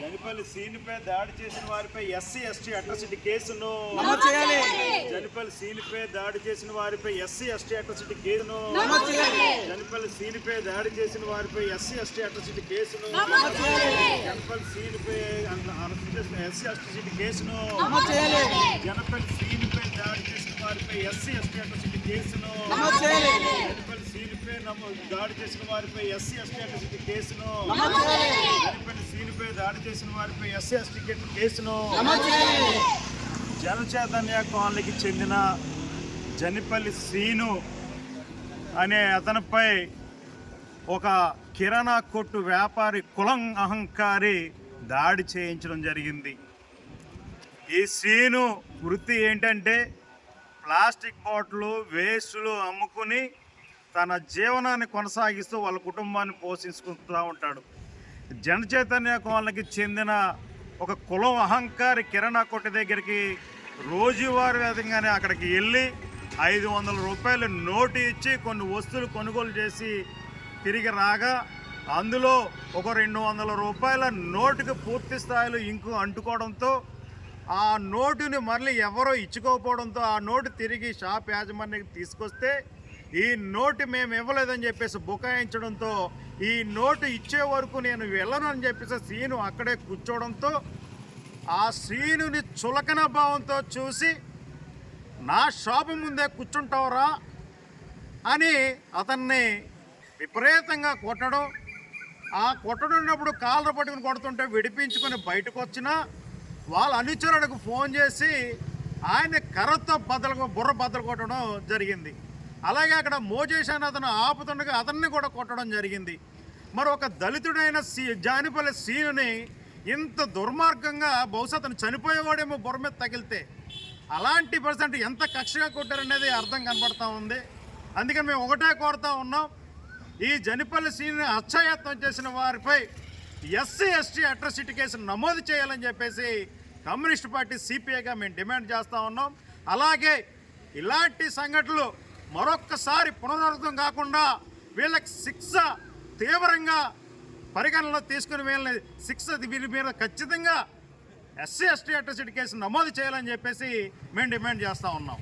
జనిపల్లి సీనిపై దాడి చేసిన వారిపై ఎస్సీ ఎస్టీ అట్రసిటీ కేసును నమోదు చేయాలి. జనిపల్లి సీనిపై దాడి చేసిన వారిపై ఎస్సీ ఎస్టీ అట్రసిటీ కేసును నమోదు చేయాలి. జనిపల్లి సీనిపై దాడి చేసిన వారిపై ఎస్సీ ఎస్టీ అట్రసిటీ కేసును నమోదు చేయాలి. జనపల్లి సీనిపై అరెస్ట్ చేసిన ఎస్సీ అట్రసిటీ కేసును నమోదు చేయాలి. జనపల్లి సీనిపై దాడి చేసిన వారిపై ఎస్సీ ఎస్టీ అట్రసిటీ కేసును నమోదు చేయాలి. జనపల్లి సీనిపై దాడి చేసిన వారిపై ఎస్సీ ఎస్టీ అట్రసిటీ కేసును నమోదు చేయాలి. జనపల్లి దాడి చేసిన వారిపై ఎస్సీ ఎస్టీ కేసును జనచైతన్య కాలనీకి చెందిన జనిపల్లి శ్రీను అనే అతనిపై ఒక కిరాణా కొట్టు వ్యాపారి కులం అహంకారి దాడి చేయించడం జరిగింది. ఈ శ్రీను వృత్తి ఏంటంటే ప్లాస్టిక్ బాటిల్ వేస్టులు అమ్ముకుని తన జీవనాన్ని కొనసాగిస్తూ వాళ్ళ కుటుంబాన్ని పోషించుకుంటూ ఉంటాడు. జనచైతన్య చైతన్య చెందిన ఒక కులం అహంకారి కిరణా కొట్టు దగ్గరికి రోజువారీ విధంగానే అక్కడికి వెళ్ళి ఐదు వందల రూపాయలు నోటు ఇచ్చి కొన్ని వస్తువులు కొనుగోలు చేసి తిరిగి రాగా అందులో ఒక రెండు వందల రూపాయల నోటుకి పూర్తి స్థాయిలో ఇంకు అంటుకోవడంతో ఆ నోటుని మళ్ళీ ఎవరో ఇచ్చుకోకపోవడంతో ఆ నోటు తిరిగి షాప్ యాజమాన్యానికి తీసుకొస్తే ఈ నోటు మేము ఇవ్వలేదని చెప్పేసి బుకాయించడంతో ఈ నోటు ఇచ్చే వరకు నేను వెళ్ళను అని చెప్పేసి సీను అక్కడే కూర్చోవడంతో ఆ శ్రీనుని చులకన భావంతో చూసి నా షాపు ముందే కూర్చుంటావురా అని అతన్ని విపరీతంగా కొట్టడం ఆ కొట్టడున్నప్పుడు కాళ్ళ పట్టుకుని కొడుతుంటే విడిపించుకొని బయటకు వచ్చినా వాళ్ళ అనుచరుడికి ఫోన్ చేసి ఆయన కర్రతో బద్దలు బుర్ర బద్దలు కొట్టడం జరిగింది. అలాగే అక్కడ మోజేష్ అని అతను ఆపుతుండగా అతన్ని కూడా కొట్టడం జరిగింది. మరి ఒక దళితుడైన సీ జానిపల్లి సీనుని ఇంత దుర్మార్గంగా బహుశా అతను చనిపోయేవాడేమో బుర్ర మీద తగిలితే అలాంటి పర్సెంట్ ఎంత కక్షగా కొట్టారనేది అర్థం కనపడతా ఉంది. అందుకని మేము ఒకటే కోరుతా ఉన్నాం. ఈ జనిపల్లి సీని హత్యాయత్నం చేసిన వారిపై ఎస్సీ ఎస్టీ అట్రసిటీ కేసు నమోదు చేయాలని చెప్పేసి కమ్యూనిస్ట్ పార్టీ సిపిఐగా మేము డిమాండ్ చేస్తూ ఉన్నాం. అలాగే ఇలాంటి సంఘటనలు మరొక్కసారి పునరావృతం కాకుండా వీళ్ళకి శిక్ష తీవ్రంగా పరిగణనలో తీసుకుని వీళ్ళని శిక్ష వీళ్ళ మీద ఖచ్చితంగా ఎస్సీ ఎస్టీ అట్రసిటీ కేసు నమోదు చేయాలని చెప్పేసి మేము డిమాండ్ చేస్తూ ఉన్నాం.